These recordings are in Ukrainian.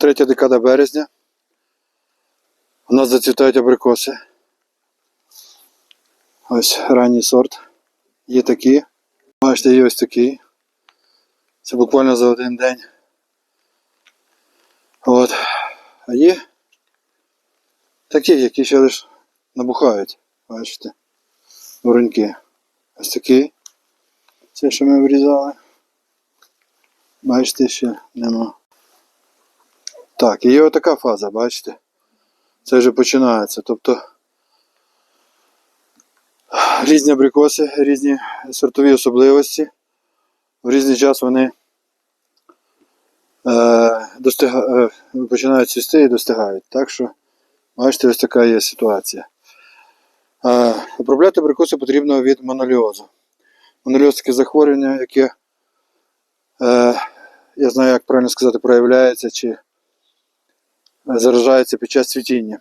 Третя декада березня. У нас зацвітають абрикоси. Ось ранній сорт. Є такі. Бачите, є ось такий. Це буквально за один день. От. А є такі, які ще лише набухають. Бачите. Вороньки. Ось такий. Це, що ми врізали. Бачите, ще нема. Так, і є отака фаза, бачите? Це вже починається. Тобто різні абрикоси, різні сортові особливості. В різний час вони е, достига, е, починають цвісти і достигають. Так що, бачите, ось така є ситуація. Е, обробляти абрикоси потрібно від моноліозу. Моноліоз таке захворювання, яке, е, я знаю, як правильно сказати, проявляється чи заражається під час цвітіння.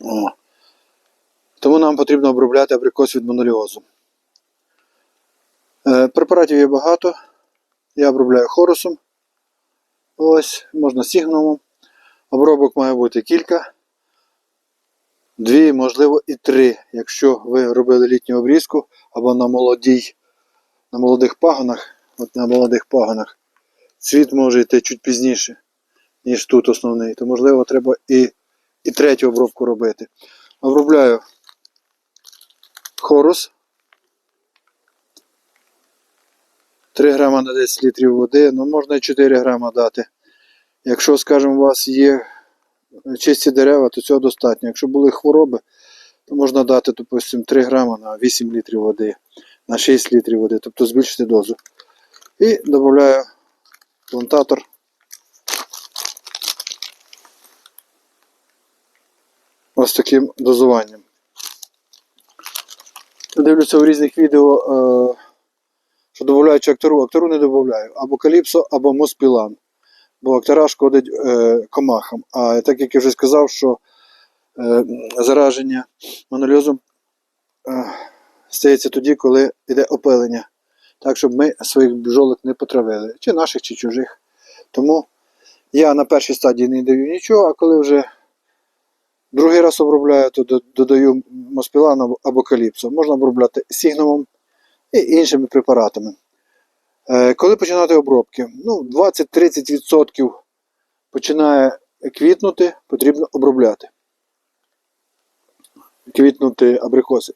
О. Тому нам потрібно обробляти абрикос від моноліозу. Е, препаратів є багато. Я обробляю хорусом. Ось, можна сігнумом. Обробок має бути кілька. Дві, можливо, і три, якщо ви робили літню обрізку або на молодій, на молодих пагонах, от на молодих пагонах, цвіт може йти чуть пізніше, ніж тут основний, то можливо треба і, і третю обробку робити. Обробляю хорус 3 грама на 10 літрів води, ну можна і 4 грама дати. Якщо, скажімо, у вас є чисті дерева, то цього достатньо. Якщо були хвороби, то можна дати, допустимо, 3 грама на 8 літрів води, на 6 літрів води, тобто збільшити дозу. І додаю плантатор. Ось таким дозуванням. Дивлюся в різних відео, е, що додаючи актору, актору не додаю. Або каліпсо, або моспілан. Бо актора шкодить е, комахам. А так як я вже сказав, що е, зараження монольозом е, стається тоді, коли йде опилення. Так, щоб ми своїх бджолок не потравили, чи наших, чи чужих. Тому я на першій стадії не даю нічого, а коли вже другий раз обробляю, то додаю моспілан або- каліпсо. Можна обробляти сігнумом і іншими препаратами. Е, Коли починати обробки? Ну, 20-30% починає квітнути, потрібно обробляти. Квітнути абрикоси.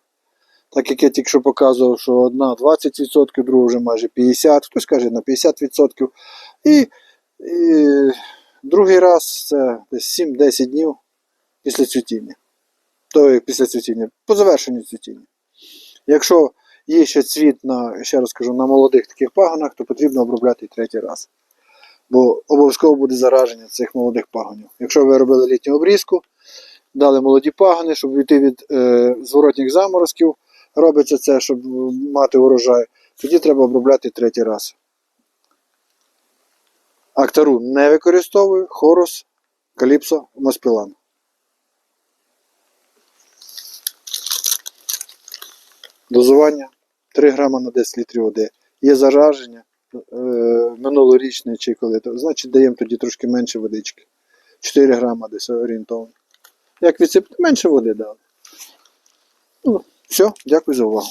Так як я тільки що показував, що одна 20%, друга вже майже 50%, хтось каже на 50%. І, і другий раз це десь 7-10 днів після цвітіння. То після цвітіння, по завершенню цвітіння. Якщо є ще цвіт на, ще раз кажу, на молодих таких пагонах, то потрібно обробляти і третій раз. Бо обов'язково буде зараження цих молодих пагонів. Якщо ви робили літню обрізку, дали молоді пагони, щоб вийти від е, зворотніх заморозків, робиться це, щоб мати урожай, тоді треба обробляти третій раз. Актару не використовую, хорус, каліпсо, моспілан. Дозування 3 грама на 10 літрів води. Є зараження е, минулорічне чи коли, то, значить даємо тоді трошки менше водички. 4 грама десь орієнтовно. Як відсипати, менше води дали. Ну, все, дякую за увагу.